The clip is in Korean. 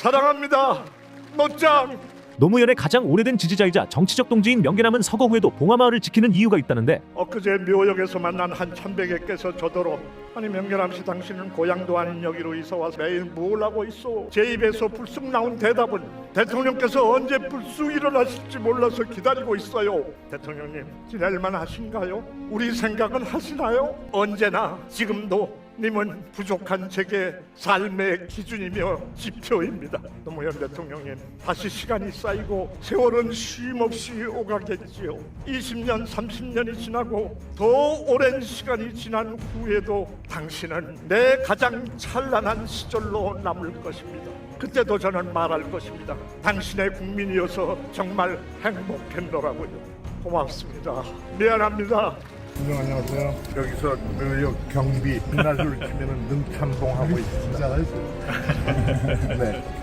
사랑합니다. 노짱. 노무현의 가장 오래된 지지자이자 정치적 동지인 명계남은 서거 후에도 봉하마을을 지키는 이유가 있다는데 엊그제 묘역에서 만난 한 참배객께서 저더러 아니 명렬함 씨 당신은 고향도 아닌 여기로 이사 와서 매일 뭘 하고 있어? 제 입에서 불쑥 나온 대답은 대통령께서 언제 불쑥 일어나실지 몰라서 기다리고 있어요. 대통령님 지낼만 하신가요? 우리 생각은 하시나요? 언제나 지금도 님은 부족한 제게 삶의 기준이며 지표입니다. 노무현 대통령님 다시 시간이 쌓이고 세월은 쉼없이 오가겠지요. 20년, 30년이 지나고 더 오랜 시간이 지난 후에도 당신은 내 가장 찬란한 시절로 남을 것입니다. 그때도 저는 말할 것입니다. 당신의 국민이어서 정말 행복했노라고요. 고맙습니다. 미안합니다. 네, 안녕하세요. 여기서 뉴욕 경비 빛나를 키면 능참봉 하고 있습니다. 진짜 알았어요. 네.